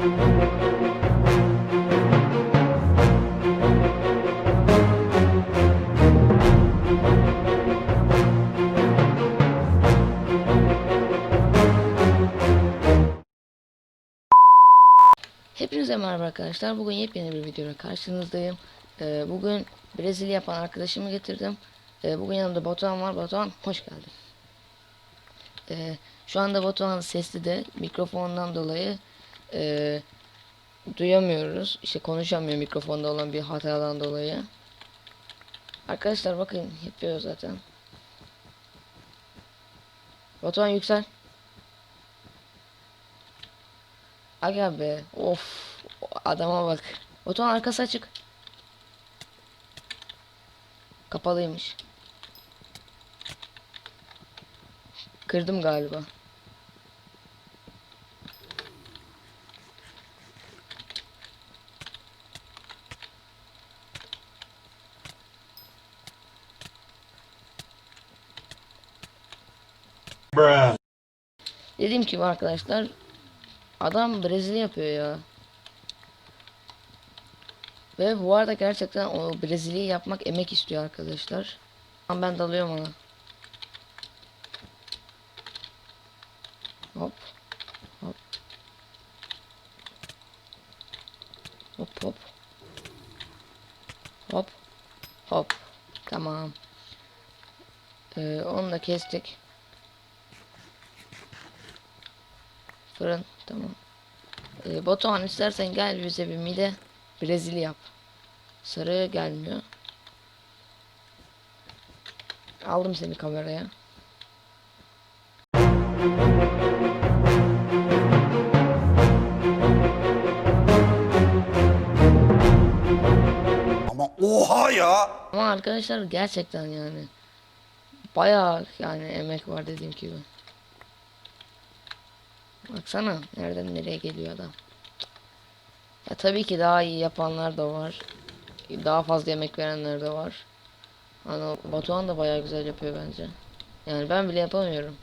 Hepinize merhaba arkadaşlar. Bugün yepyeni bir videoyla karşınızdayım. Ee, bugün Brezilya yapan arkadaşımı getirdim. Ee, bugün yanımda Batuhan var. Batuhan hoş geldin. Ee, şu anda Batuhan sesli de mikrofondan dolayı e, duyamıyoruz. İşte konuşamıyor mikrofonda olan bir hatadan dolayı. Arkadaşlar bakın yapıyor zaten. Batuhan yüksel. Aga be. Of. Adama bak. Otoban arkası açık. Kapalıymış. Kırdım galiba. Bruh. Dediğim gibi arkadaşlar adam Brezilya yapıyor ya. Ve bu arada gerçekten o Brezilya'yı yapmak emek istiyor arkadaşlar. Ama ben dalıyorum ona. Hop. Hop. Hop hop. Hop. Hop. Tamam. Ee, onu da kestik. Fırın tamam. Ee, Batuhan istersen gel bize bir mide Brezilya yap. Sarı gelmiyor. Aldım seni kameraya. Ama oha ya. Ama arkadaşlar gerçekten yani bayağı yani emek var dediğim gibi. Baksana nereden nereye geliyor adam. Ya tabii ki daha iyi yapanlar da var. Daha fazla emek verenler de var. Hani Batuhan da bayağı güzel yapıyor bence. Yani ben bile yapamıyorum.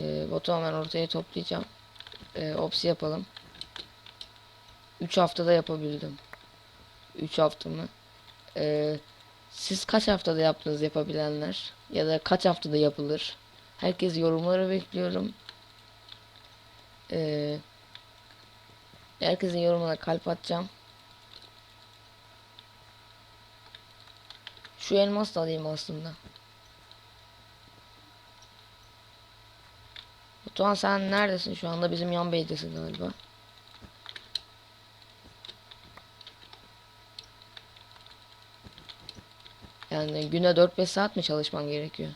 Ee, Batuhan ben ortaya toplayacağım. Ee, opsi yapalım. 3 haftada yapabildim. 3 hafta mı? Ee, siz kaç haftada yaptınız yapabilenler? Ya da kaç haftada yapılır? Herkes yorumları bekliyorum. Ee, herkesin yorumuna kalp atacağım. Şu elmas da alayım aslında. Batuhan sen neredesin şu anda? Bizim yan beydesin galiba. Yani güne 4-5 saat mi çalışman gerekiyor?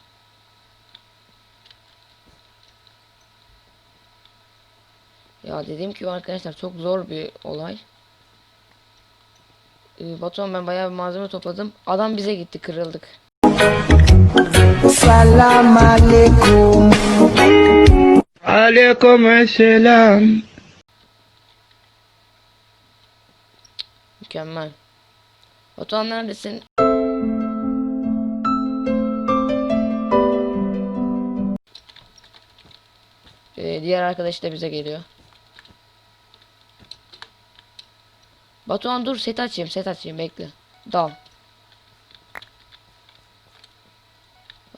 Ya dediğim gibi arkadaşlar çok zor bir olay. Ee, Batuhan ben bayağı bir malzeme topladım. Adam bize gitti kırıldık. Salam alaikum. Alaikum selam. Mükemmel. Batuhan neredesin? Ee, diğer arkadaş da bize geliyor. Batuhan dur set açayım set açayım bekle. Dal.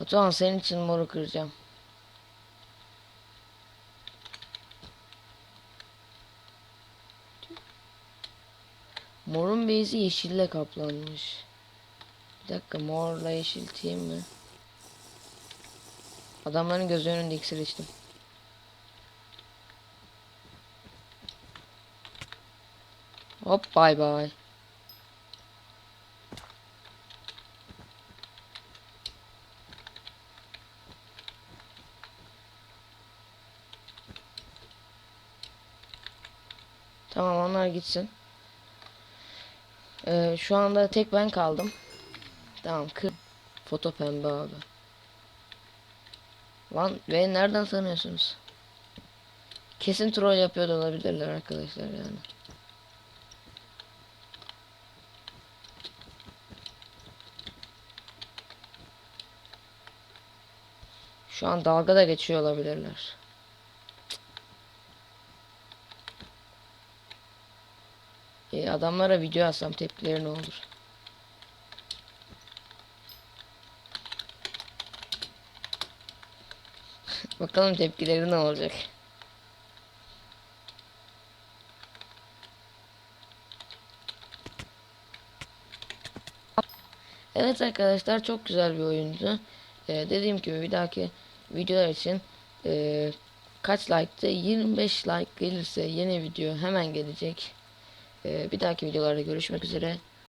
Batuhan senin için moru kıracağım. Morun beyzi yeşille kaplanmış. Bir dakika morla yeşilteyim mi? Adamların göz önünde iksir içtim. Hop bay bay. Tamam onlar gitsin. Ee, şu anda tek ben kaldım. Tamam kır. Foto pembe abi. Lan beni nereden sanıyorsunuz? Kesin troll yapıyor da olabilirler arkadaşlar yani. Şu an dalga da geçiyor olabilirler. E, adamlara video atsam tepkileri ne olur? Bakalım tepkileri ne olacak? Evet arkadaşlar çok güzel bir oyundu. Ee, dediğim gibi bir dahaki videolar için ee, kaç like'tı? 25 like gelirse yeni video hemen gelecek. Ee, bir dahaki videolarda görüşmek üzere.